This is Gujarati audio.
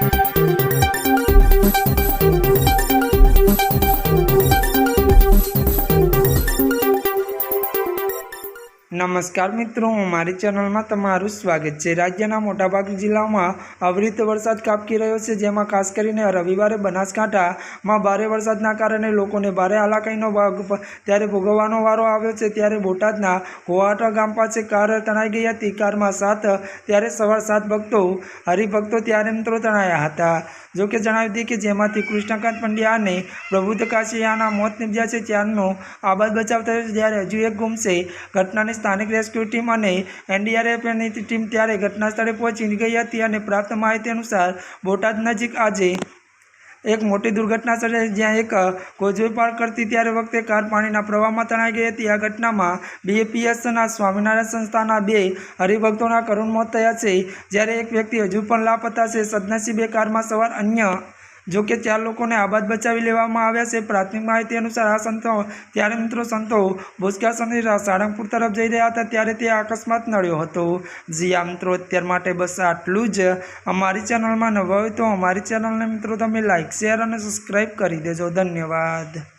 Thank you. નમસ્કાર મિત્રો મારી ચેનલમાં તમારું સ્વાગત છે. રાજ્યના મોટાભાગના જિલ્લાઓમાં અવિરત વરસાદ કાપકી રહ્યો છે, જેમાં ખાસ કરીને રવિવારે બનાસકાંઠામાં ભારે વરસાદના કારણે લોકોને ભારે હાલાકીનો ભાગ ત્યારે ભોગવવાનો વારો આવ્યો છે, ત્યારે બોટાદના હોવાટા ગામ પાસે કાર તણાઈ ગઈ હતી. કારમાં સાત, ત્યારે સવાર સાત ભક્તો, હરિભક્તો, ત્યારે મિત્રો તણાયા હતા. જોકે જણાવી હતી કે જેમાંથી કૃષ્ણકાંત પંડ્યા અને પ્રબુદ્ધ કાશિયાના મોત નિપજ્યા છે, ત્યારનો આબાદ બચાવ થયો છે, જ્યારે હજુ એક ગુમ છે ઘટનાની સ્થાનિક રેસ્ક્યુ ટીમ અને એનડીઆરએફની ટીમ ત્યારે ઘટના સ્થળે પહોંચી ગઈ હતી અને પ્રાપ્ત માહિતી અનુસાર બોટાદ નજીક આજે એક મોટી દુર્ઘટના સર્જાઈ જ્યાં એક કોઝવે પાર કરતી ત્યારે વખતે કાર પાણીના પ્રવાહમાં તણાઈ ગઈ હતી. આ ઘટનામાં બીએપીએસના સ્વામિનારાયણ સંસ્થાના બે હરિભક્તોના કરુણ મોત થયા છે. જ્યારે એક વ્યક્તિ હજુ પણ લાપતા છે. સદનસીબે કારમાં સવાર અન્ય જો કે ચાર લોકોને આબાદ બચાવી લેવામાં આવ્યા છે. પ્રાથમિક માહિતી અનુસાર આ સંતો ત્યારે મિત્રો સંતો ભુસકા સની સાળંગપુર તરફ જઈ રહ્યા હતા, ત્યારે તે અકસ્માત નડ્યો હતો. જી આ મિત્રો, અત્યાર માટે બસ આટલું જ. અમારી ચેનલમાં નવા હોય તો અમારી ચેનલને, મિત્રો, તમે લાઇક શેર અને સબસ્ક્રાઈબ કરી દેજો. ધન્યવાદ.